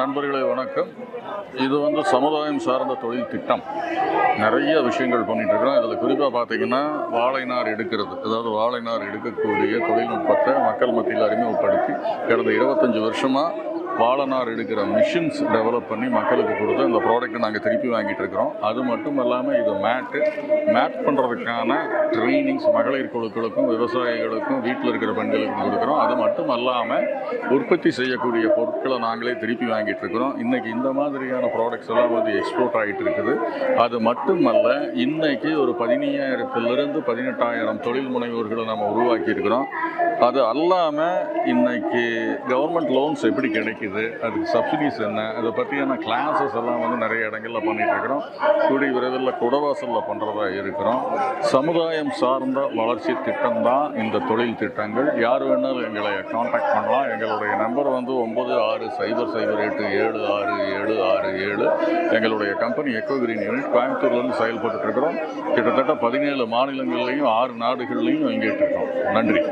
நண்பர்களே வணக்கம். இது வந்து சமுதாயம் சார்ந்த தொழில் திட்டம். நிறைய விஷயங்கள் பண்ணிட்டு இருக்கிறோம். இதில் குறிப்பாக பார்த்தீங்கன்னா வாழைநார் எடுக்கிறது. அதாவது வாழைநார் எடுக்கக்கூடிய தொழில்நுட்பத்தை மக்கள் மத்தியில் அறிமுகப்படுத்தி கடந்த இருபத்தஞ்சி வருஷமாக வாழனார் எடுக்கிற மிஷின்ஸ் டெவலப் பண்ணி மக்களுக்கு கொடுத்து அந்த ப்ராடக்ட்டை நாங்கள் திருப்பி வாங்கிட்டு இருக்கிறோம். அது மட்டும் இல்லாமல் இது மேட்டு மேட் பண்ணுறதுக்கான ட்ரைனிங்ஸ் மகளிர் குழுக்களுக்கும் விவசாயிகளுக்கும் வீட்டில் இருக்கிற பெண்களுக்கும் கொடுக்குறோம். அது மட்டும் அல்லாமல் உற்பத்தி செய்யக்கூடிய பொருட்களை நாங்களே திருப்பி வாங்கிட்டு இருக்கிறோம். இன்றைக்கி இந்த மாதிரியான ப்ராடக்ட்ஸ் எல்லாம் வந்து எக்ஸ்போர்ட் ஆகிட்டு இருக்குது. அது மட்டுமல்ல இன்றைக்கி ஒரு பதினையாயிரத்துலேருந்து பதினெட்டாயிரம் தொழில் முனைவோர்களை நம்ம உருவாக்கியிருக்கிறோம். அது அல்லாமல் இன்னைக்கு கவர்மெண்ட் லோன்ஸ் எப்படி கிடைக்குது அதுக்கு சப்சிடிஸ் என்ன அதை பற்றியான கிளாஸஸ் எல்லாம் வந்து நிறைய இடங்களில் பண்ணிட்டு இருக்கிறோம். கூடிய விரைவில் குடவாசலில் பண்ணுறதா இருக்கிறோம். சமுதாயம் சார்ந்த வளர்ச்சி திட்டம் தான் இந்த தொழில் திட்டங்கள். யார் வேணாலும் எங்களை காண்டாக்ட் பண்ணலாம். எங்களுடைய நம்பர் வந்து ஒம்பது ஆறு சைபர் சைபர் எட்டு ஏழு ஆறு ஏழு ஆறு ஏழு. எங்களுடைய கம்பெனி எக்கோ கிரீன் யூனிட் கோயம்புத்தூர்லேருந்து செயல்பட்டுருக்கிறோம் கிட்டத்தட்ட பதினேழு மாநிலங்கள்லையும் ஆறு நாடுகள்லையும் இயங்கிட்டு இருக்கோம். நன்றி.